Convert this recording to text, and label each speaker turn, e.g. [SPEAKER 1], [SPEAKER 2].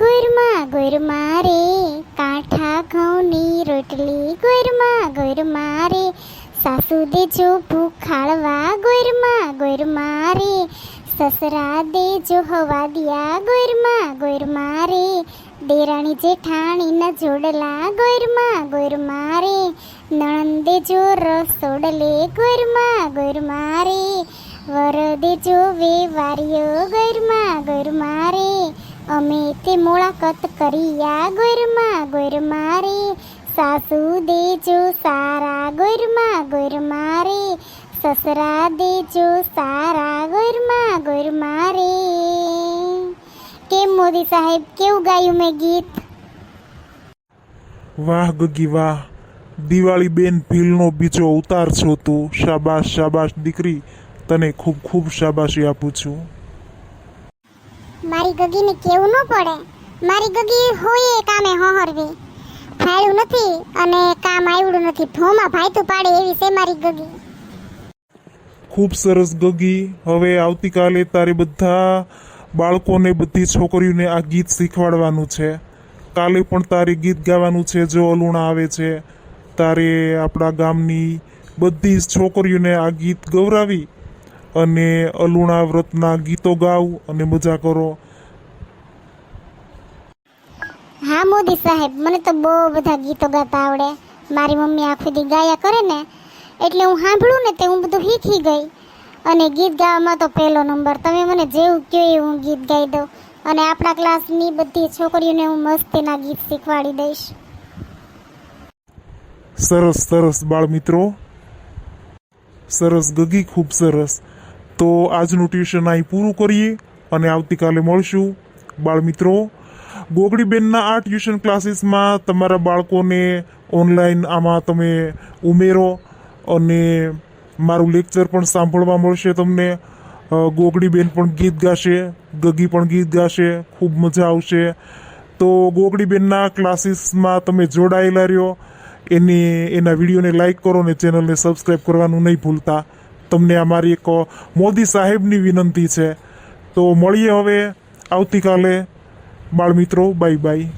[SPEAKER 1] ગુરમા ગુરમા રે, કાંઠા ઘઉંની રોટલી ગુરમા ગુરમા રે સાસુ દેજો ભૂખાળવા ગુરમા ગુરમા રે સસરા દેજો હવા દિયા ગુરમા ગુરમા રે, દેરાણી જેઠાણીના જોડલા ગુરમા ગુરમા રે, નણંદ દેજો રસોડલે ગુરમા ગુરમા રે વર દેજો વેવારીઓ ગુરમા ગુરમા અમે તે મુલાકાત કર્યા, ગુરમા ગુરમા રે. સાસુ દેજો, સારા ગુરમા ગુરમા રે. સસરા દેજો, સારા ગુરમા ગુરમા રે. કેમ મોદી સાહેબ, કેવું ગાયું મેં ગીત?
[SPEAKER 2] વાહ ગગી વાહ. દિવાળી બેન ભીલનો બીજો અવતાર છો તું. શાબાશ શાબાશ દીકરી. તને ખૂબ ખૂબ શાબાશી આપું છું.
[SPEAKER 1] મારી ગગીને કેવું ન પડે. મારી ગગી હોય એ કામે હોહરવી. ફાળ્યું નથી અને કામ આવડું નથી. ભોમાં ભાઈતું પાડે એવી છે મારી ગગી.
[SPEAKER 2] ખૂબ સરસ ગગી. હવે આવતીકાલે તારે બધા બાળકોને, બધી છોકરીઓને આ ગીત શીખવાડવાનું છે. કાલે પણ તારે ગીત ગાવાનું છે જો અલુણા આવે છે. તારે આપણા ગામની બધી જ છોકરીઓને આ ગીત ગૌરાવી અને અલુણા વ્રતના ગીતો ગાવ અને મજા કરો.
[SPEAKER 1] હા મોદી સાહેબ મને તો બહુ બધા ગીતો ગાતા આવડે. મારી મમ્મી આખી દી ગાયા કરે ને એટલે હું સાંભળું ને તે હું બધું શીખી ગઈ. અને ગીત ગાવામાં તો પહેલો નંબર. તમે મને જેવું કહો એ હું ગીત ગાઈ દઉં. અને આપણા ક્લાસની બધી છોકરીઓને હું મસ્તીના ગીત શીખવાડી દઈશ.
[SPEAKER 2] સરસ સરસ બાળ મિત્રો સરસ ગગી ખૂબ સરસ. તો આજનું ટ્યુશન અહીં પૂરું કરીએ અને આવતીકાલે મળશું. બાળમિત્રો ગોગડીબેનના આ ટ્યુશન ક્લાસીસમાં તમારા બાળકોને ઓનલાઈન આમાં તમે ઉમેરો અને મારું લેક્ચર પણ સાંભળવા મળશે તમને. ગોગડીબેન પણ ગીત ગાશે, ગગી પણ ગીત ગાશે, ખૂબ મજા આવશે. તો ગોગડીબેનના ક્લાસીસમાં તમે જોડાયેલા રહ્યો. એની, એના વિડીયોને લાઇક કરો ને ચેનલને સબસ્ક્રાઈબ કરવાનું નહીં ભૂલતા. તમને અમારી એક મોદી સાહેબની વિનંતી છે. તો મળીએ હવે. આવતીકાલે બાળ મિત્રો બાય બાય